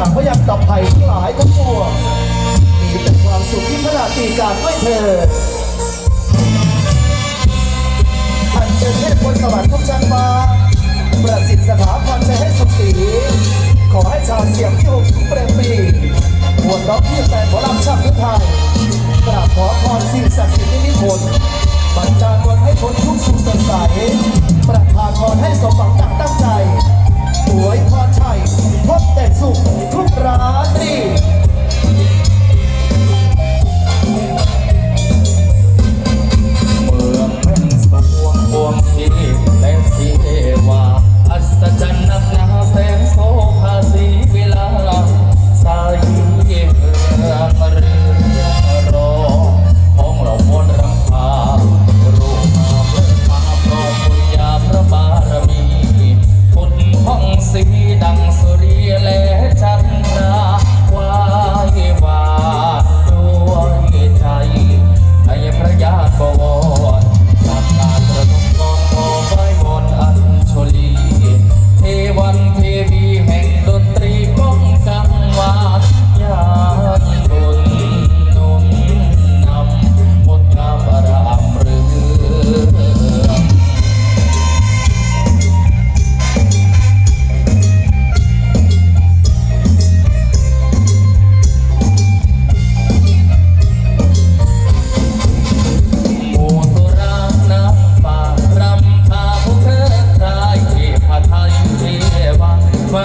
จากพยันตับไผ่ทั้งหลายทั้งปวงมีแต่ความสุขที่พระราตีการด้วยเธออันเชิญเทพบนสวรรค์ทุกชั้นฟ้าประสิทธิ์สถาพรใจให้สุขสี ขอให้ชาวเสียงที่หกสุขเปรมปรีหวนร้องเพียงแต่หมอลำชาติไทยกราบขอพรสิ่งศักดิ์สิทธิ์นิมิตผลบันดาลวันให้พ้นทุกสุขสดใสประทานพรให้สมหวังดังตั้งใจอวยพร สุขทุกราตรี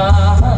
Aha.